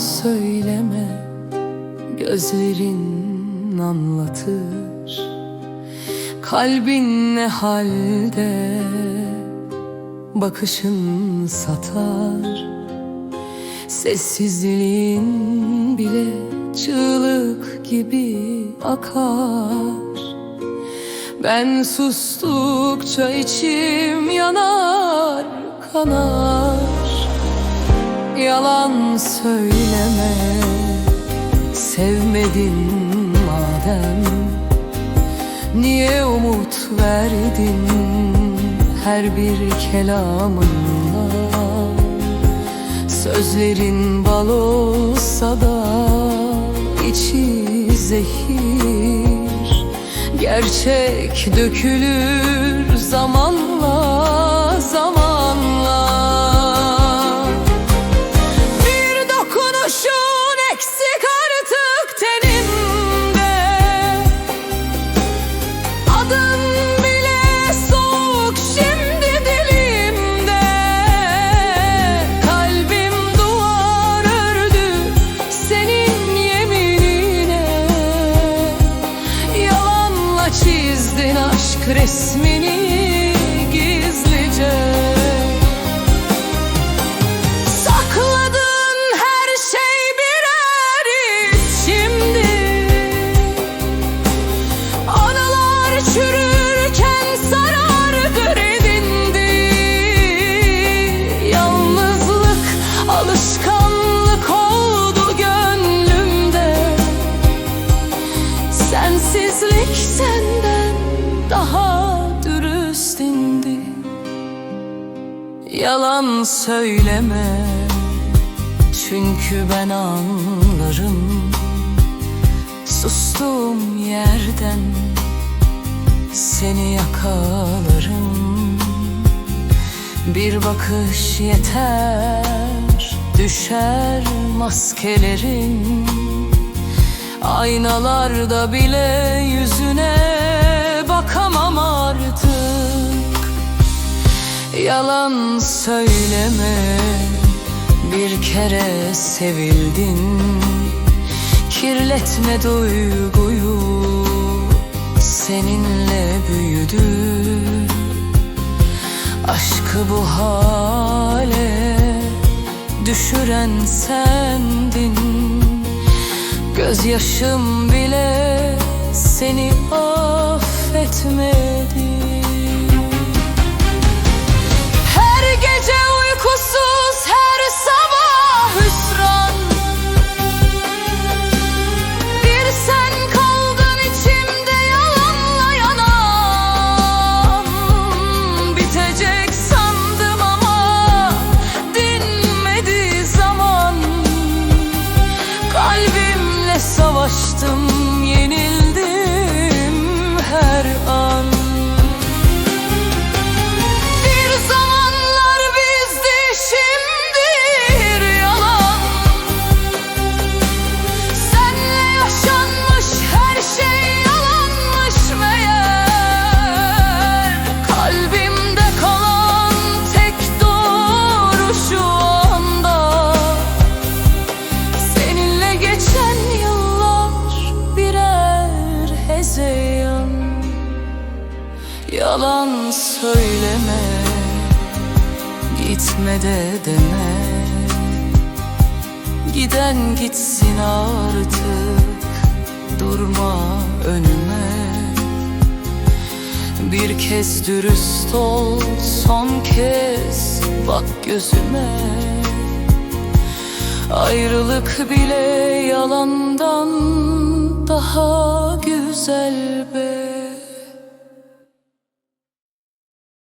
Söyleme Gözlerin anlatır. Kalbin ne halde Bakışın satar. Sessizliğin bile çığlık gibi akar. Ben sustukça içim yanar kanar Yalan söyleme. Sevmedin madem Niye umut verdin her bir kelamınla? Sözlerin bal olsa da içi zehir. Gerçek dökülür zamanla aşk resmini gizlice. Sakladın her şey birer iz şimdi Anılar çürürken Yalan söyleme Çünkü ben anlarım. Sustuğum yerden Seni yakalarım. Bir bakış yeter Düşer maskelerin. Aynalarda bile yüzüne Yalan söyleme Bir kere sevildin. Kirletme duyguyu Seninle büyüdü. Aşkı bu hale Düşüren sendin. Gözyaşım bile seni affetmedi söyleme Gitme de deme. Giden gitsin artık Durma önüme. Bir kez dürüst ol Son kez bak gözüme. Ayrılık bile yalandan daha güzel be